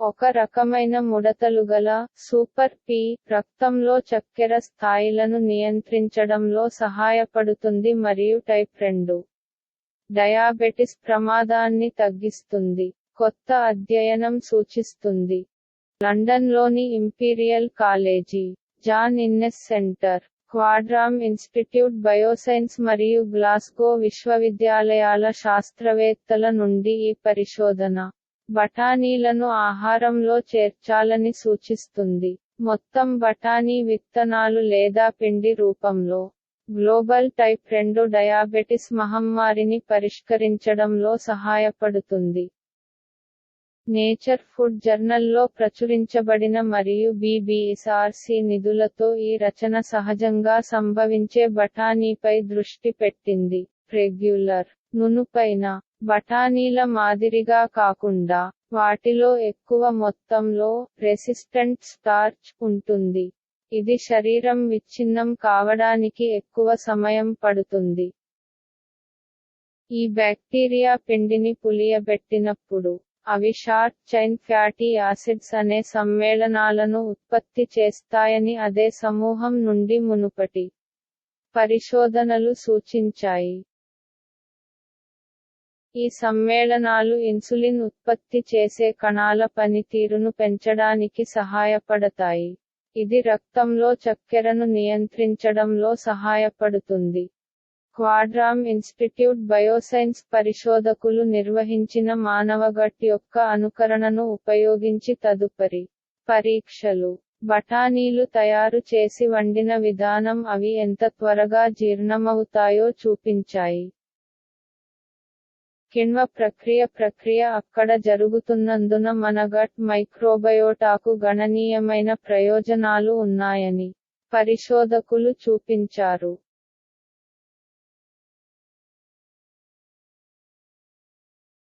ఒక రకమైన ముడతలుగల super P రక్తంలో చక్కెర స్థాయిలను నియంత్రించడంలో సహాయపడుతుంది మరియు టైప్ రెండు డయాబెటిస్ ప్రమాదాన్ని తగ్గిస్తుంది. కొత్త అధ్యయనం సూచిస్తుంది. లండన్లోని Imperial College John Innes Centre Quadram Institute Bioscience మరియు గ్లాస్గో విశ్వవిద్యాలయాల శాస్త్రవేత్తల నుండి ఈ పరిశోధన. బఠానీలను ఆహారంలో చేర్చాలని సూచిస్తుంది. మొత్తం బఠానీ విత్తనాలు లేదా పిండి రూపంలో గ్లోబల్ టైప్ రెండు డయాబెటిస్ మహమ్మారిని పరిష్కరించడంలో సహాయపడుతుంది. నేచర్ ఫుడ్ జర్నల్లో ప్రచురించబడిన మరియు బీబీఎస్ఆర్సి నిధులతో ఈ రచన సహజంగా సంభవించే బఠానీపై దృష్టి పెట్టింది. రెగ్యులర్ నునుపైన బఠానీల మాదిరిగా కాకుండా వాటిలో ఎక్కువ మొత్తంలో రెసిస్టెంట్ స్టార్చ్ ఉంటుంది. ఇది శరీరం విచ్ఛిన్నం కావడానికి ఎక్కువ సమయం పడుతుంది. ఈ బ్యాక్టీరియా పిండిని పులియబెట్టినప్పుడు అవి షార్ట్ చైన్ ఫ్యాటీ యాసిడ్స్ అనే సమ్మేళనాలను ఉత్పత్తి చేస్తాయని అదే సమూహం నుండి మునుపటి పరిశోధనలు సూచించాయి. ఈ సమ్మేళనాలు ఇన్సులిన్ ఉత్పత్తి చేసే కణాల పనితీరును పెంచడానికి సహాయపడతాయి. ఇది రక్తంలో చక్కెరను నియంత్రించడంలో సహాయపడుతుంది. క్వాడ్రామ్ ఇన్స్టిట్యూట్ బయోసైన్స్ పరిశోధకులు నిర్వహించిన మానవగట్ యొక్క అనుకరణను ఉపయోగించి తదుపరి పరీక్షలు. బఠానీలు తయారు చేసి వండిన విధానం అవి ఎంత త్వరగా జీర్ణమవుతాయో చూపించాయి. కిణ్వ ప్రక్రియ ప్రక్రియ అక్కడ జరుగుతున్నందున మన గట్ మైక్రోబయోటాకు గణనీయమైన ప్రయోజనాలు ఉన్నాయని పరిశోధకులు చూపించారు.